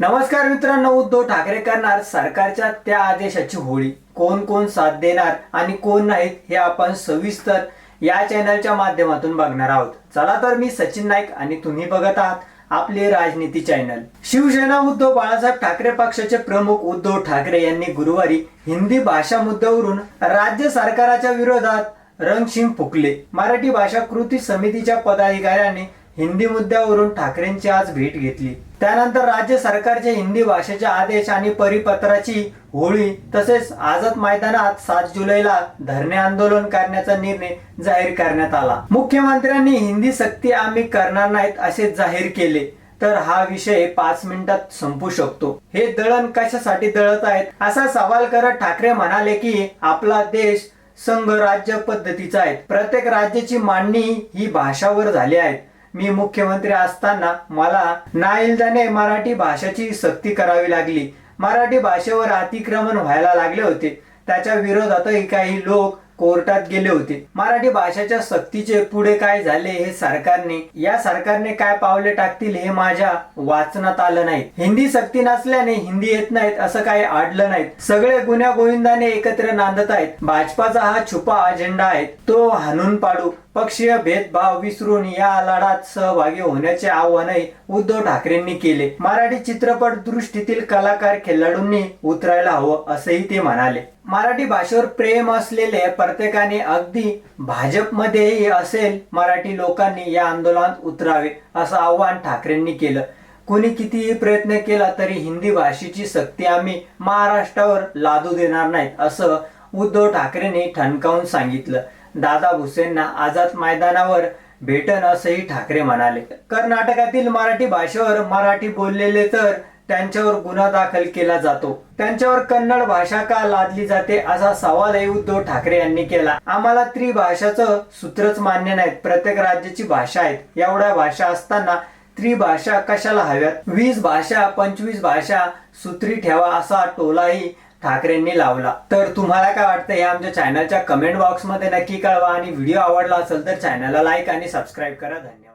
नमस्कार मित्रांनो उद्धव ठाकरे करणार सरकारच्या त्या आदेशाची होळी. कोण कोण साथ देणार आणि कोण नाहीत हे आपण सविस्तर या चॅनलच्या माध्यमातून बघणार आहोत. चला तर मी सचिन नाईक आणि तुम्ही बघत आहात आपले राजनीती चॅनल शिवसेना उद्धव बाळासाहेब ठाकरे पक्षाचे प्रमुख उद्धव ठाकरे यांनी गुरुवारी हिंदी भाषा मुद्द्यावरून राज्य सरकाराच्या विरोधात रंगशिंग फुकले. मराठी भाषा कृती समितीच्या पदाधिकाऱ्यांनी हिंदी मुद्द्यावरून ठाकरेंची आज भेट घेतली. त्यानंतर राज्य सरकारचे हिंदी भाषेचे आदेश आणि परिपत्राची होळी तसेच आझाद मैदानात सात जुलैला धरणे आंदोलन करण्याचा निर्णय जाहीर करण्यात आला. मुख्यमंत्र्यांनी हिंदी सक्ती आम्ही करणार नाहीत असे जाहीर केले. तर हा विषय पाच मिनिटात संपू शकतो. हे दळण कशासाठी दळत आहेत? असा सवाल करत ठाकरे म्हणाले की आपला देश संघ राज्य पद्धतीचा आहे. प्रत्येक राज्याची मांडणी ही भाषावर झाली आहे. मी मुख्यमंत्री असताना मला नाईलदाने मराठी भाषेची सक्ती करावी लागली. मराठी भाषेवर अतिक्रमण व्हायला लागले होते. त्याच्या विरोधातही काही लोक कोर्टात गेले होते. मराठी भाषेच्या सक्तीचे पुढे काय झाले हे सरकारने या सरकारने काय पावले टाकतील हे माझ्या वाचनात आलं नाही. हिंदी सक्ती नसल्याने हिंदी येत नाहीत असं काही आडलं नाही. सगळे गुन्ह्या गोविंदाने एकत्र नांदत आहेत. भाजपाचा हा छुपा अजेंडा आहे. तो हाणून पाडू. पक्षीय भेदभाव विसरून या लढ्यात सहभागी होण्याचे आव्हानही उद्धव ठाकरेंनी केले. मराठी चित्रपट दृष्टीतील कलाकार खेळाडूंनी उतरायला हवं असंही ते म्हणाले. मराठी भाषेवर प्रेम असलेले प्रत्येकाने अगदी भाजपमध्येही असेल मराठी लोकांनी या आंदोलनात उतरावे असं आव्हान ठाकरेंनी केलं. कुणी कितीही प्रयत्न केला तरी हिंदी भाषेची सक्ती आम्ही महाराष्ट्रावर लादू देणार नाहीत असं उद्धव ठाकरेंनी ठणकावून सांगितलं. दादा भुसेंना आझाद मैदानावर भेटन असंही ठाकरे म्हणाले. कर्नाटकातील मराठी भाषेवर मराठी बोललेले तर त्यांच्यावर गुन्हा दाखल केला जातो. त्यांच्यावर कन्नड भाषा का लादली जाते असा सवालही उद्धव ठाकरे यांनी केला. आम्हाला त्रिभाषाचं सूत्रच मान्य नाहीत. प्रत्येक राज्याची भाषा आहेत. एवढ्या भाषा असताना त्रिभाषा कशाला हव्यात? वीस भाषा पंचवीस भाषा सूत्री ठेवा असा टोलाही ठाकरेंनी लावला. तर तुम्हाला काय वाटतं? हे आमच्या चॅनलच्या कमेंट बॉक्समध्ये नक्की कळवा. आणि व्हिडिओ आवडला असेल तर चॅनलला लाईक आणि सबस्क्राईब करा. धन्यवाद.